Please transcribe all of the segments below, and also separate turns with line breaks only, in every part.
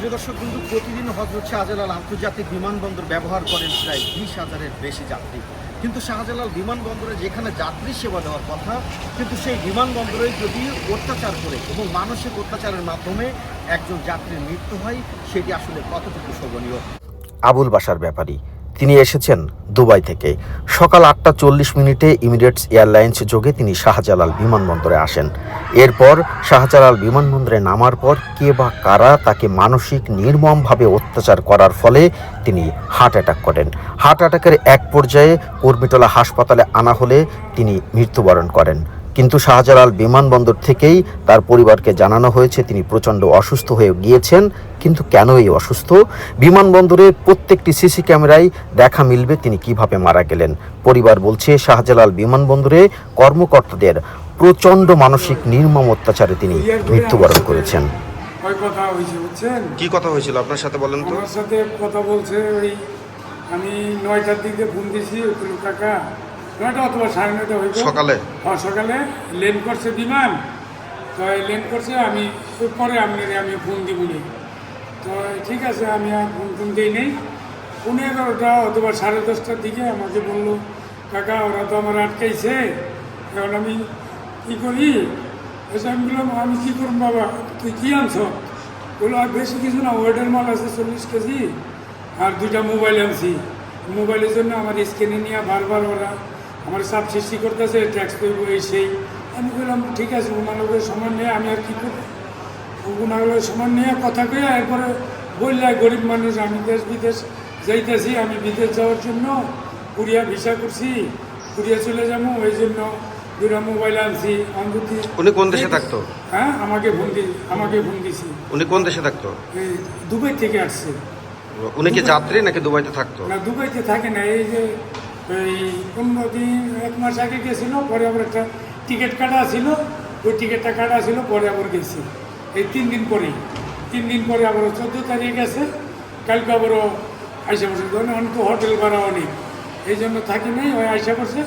প্রিয় দর্শক কিন্তু প্রতিদিন হজরত শাহজালাল আন্তর্জাতিক বিমানবন্দর ব্যবহার করেন প্রায় বিশ হাজারের বেশি যাত্রী। কিন্তু শাহজালাল বিমানবন্দরে যেখানে যাত্রী সেবা দেওয়ার কথা, কিন্তু সেই বিমানবন্দরে যদি অত্যাচার করে এবং মানসিক অত্যাচারের মাধ্যমে একজন যাত্রীর মৃত্যু হয়, সেটি আসলে কতটুকু শোভনীয়?
আবুল বাসার ব্যাপারী। তিনি এসেছেন দুবাই থেকে। সকাল আটটা চল্লিশ মিনিটে ইমিরেটস এয়ারলাইন্স যোগে তিনি শাহজালাল বিমানবন্দরে আসেন। এরপর শাহজালাল বিমানবন্দরে নামার পর কে বা কারা তাকে মানসিক নির্মমভাবে অত্যাচার করার ফলে তিনি হার্ট অ্যাটাক করেন। হার্ট অ্যাটাকের এক পর্যায়ে কর্মীটোলা হাসপাতালে আনা হলে তিনি মৃত্যুবরণ করেন। কিন্তু শাহজালাল বিমানবন্দর থেকেই তার পরিবারকে জানানো হয়েছে তিনি প্রচণ্ড অসুস্থ হয়ে গিয়েছেন। কিন্তু কেন এই অসুস্থ? বিমানবন্দরের প্রত্যেকটি সিসি ক্যামেরায় দেখা মিলবে তিনি কীভাবে মারা গেলেন। পরিবার বলছে শাহজালাল বিমানবন্দরে কর্মকর্তাদের প্রচণ্ড মানসিক নির্মম অত্যাচারে তিনি মৃত্যুবরণ করেছেন।
কথা হয়েছে বুঝছেন?
কি কথা হয়েছিল? আপনার সাথে বলেন
আমার সাথে কথা বলছে ওই আমি নয়টার দিকে ফোন দিয়েছি কাকা। নয়টা অথবা সাড়ে নয়টা হইব?
সকালে?
হ্যাঁ সকালে। লেন করছে বিমান। তো লেন করছে আমি পরে আপনার আমি ফোন দিবনি তো ঠিক আছে আমি আর ফোন ফোন দিই নেই। পনেরো এগারোটা অথবা সাড়ে দশটার দিকে আমাকে বলল কাকা ওরা তো আমার আটকাইছে। এখন আমি কী করি? এসে আমি বললাম আমি কী করুন বাবা? তুই কী আনছ? বলল আর বেশি কিছু না ওয়েটের মাল আছে চল্লিশ কেজি আর দুইটা মোবাইল আনছি। মোবাইলের জন্য আমার স্ক্যানে নিয়ে বারবার ওরা আমার চাপ সৃষ্টি করতেছে ট্যাক্স করব এই সেই। আমি বললাম ঠিক আছে ওনাদের সমান নিয়ে আমি আর কী করব? ওনাগুলোর সমান নিয়ে কথা কয়ে এরপরে বললে গরিব মানুষ আমি দেশ বিদেশ যাইতেছি আমি বিদেশ যাওয়ার জন্য কুরিয়া ভিসা করছি কুরিয়া চলে যাব ওই জন্য দুটা মোবাইল আনছি অন্ততি
উনি কোন দেশে থাকতো?
হ্যাঁ আমাকে ফোন দি আমাকে ফোন দিছি।
উনি কোন দেশে থাকতো?
এই দুবাই থেকে আসছে।
উনি কি যাত্রী নাকি দুবাইতে থাকতো?
না দুবাইতে থাকে না এই যে এই পনেরো দিন, এক মাস আগে গেছিল, পরে আবার একটা টিকিট কাটা ছিল। ওই টিকিটটা কাটা ছিল, পরে আবার গেছি। এই তিন দিন পরেই। তিন দিন পরে আবার চোদ্দ তারিখ গেছে। কালকে আবারও আইসা বসে ধরুন তো হোটেল ভাড়া অনেক। এই জন্য থাকি নাই, ওই আইসা বসে।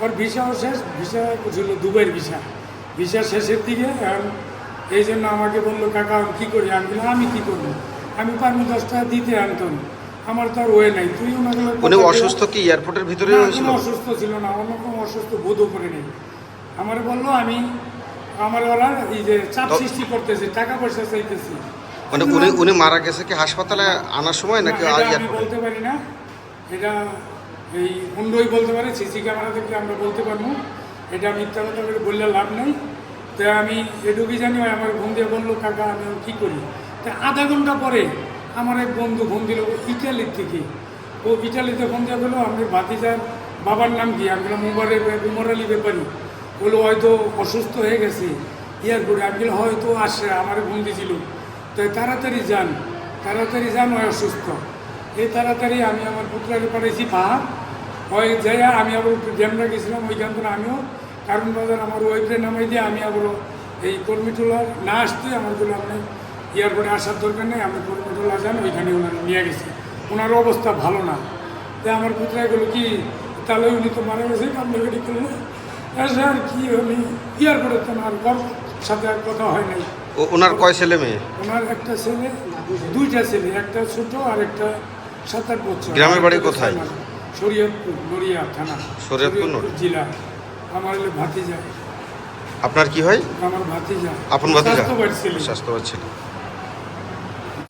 ওর ভিসাও শেষ। ভিসা ছিল দুবাইয়ের ভিসা। ভিসা শেষের দিকে। এখন এই জন্য আমাকে বলল, কাকা, আমি কী করি? আমি আমি কী করব? আমি পারব দশ টাকা দিতে আনতন আমার তো আর ওয়ে নাই। তুই ওনাকে
উনি অসুস্থ কি? এয়ারপোর্টের ভিতরে হয়েছিল
অসুস্থ ছিল না অন্য কোনো অসুস্থ বোধও করে নেই। আমার বলল আমি আমার ওরা এই যে চাপ সৃষ্টি করতেছে টাকা পয়সা চাইতেছি।
মানে উনি উনি মারা গেছে কি হাসপাতালে আনার সময় নাকি
আমি বলতে পারি না। এটা এই অন্যই বলতে পারে সিসি ক্যামেরা থেকে আমরা বলতে পারব। এটা মিথ্যা কথা করে বললে লাভ নেই। তো আমি এটুকুই জানি আমার ফোন দিয়ে বলল কাকা আমি কী করি? তা আধা ঘণ্টা পরে আমার এক বন্ধু ফোন দিল, ইটালির থেকে। ও ইটালিতে ফোন দিয়ে বলল আমি ভাতিজার বাবার নাম কি? আমি বললাম, উমারের উমর আলী ব্যাপারী। বলল, হয়তো অসুস্থ হয়ে গেছে। এয়ারপোর্টে আমি হয়তো আসে। আমার ফোন দিয়েছিল তাই তাড়াতাড়ি যান তাড়াতাড়ি যান ওই অসুস্থ। এই তাড়াতাড়ি আমি আমার পুত্রাকে পাঠাইছি পাহাড় ওই যাইয়া আমি আবার ড্যামরা গেছিলাম ওইখান থেকে আমিও কারণ বাজার আমার ওয়েবরে নামাই দিয়ে আমি আবারও এই কর্মীটোলার না আসতে, আমার বলে আপনি এয়ারপোর্টে আসার দরকার নেই আমি কর্মীটোলা যান ওইখানে ওনার নিয়ে গেছে। ওনার অবস্থা ভালো না। তাই আমার পুত্রা গেলো কি তাহলে উনি তো মারা গেছে গাড়ি করল স্যার কি আমি এয়ারপোর্টে তো আমার ঘর সাথে আর কথা হয় নাই।
ও- ওনার কয় ছেলে মেয়ে?
ওনার একটা ছেলে দুইটা ছেলে একটা ছোট আর একটা সাত আট বছর।
গ্রামের বাড়ি কোথায়?
শরীয়তপুর নড়িয়া থানা।
শরীয়তপুর।
জেলা। আমার হলে ভাতিজা।
আপনার কি হয়?
আমার ভাতিজা।
আপন ভাতিজা? স্বাস্থ্যবান ছিল।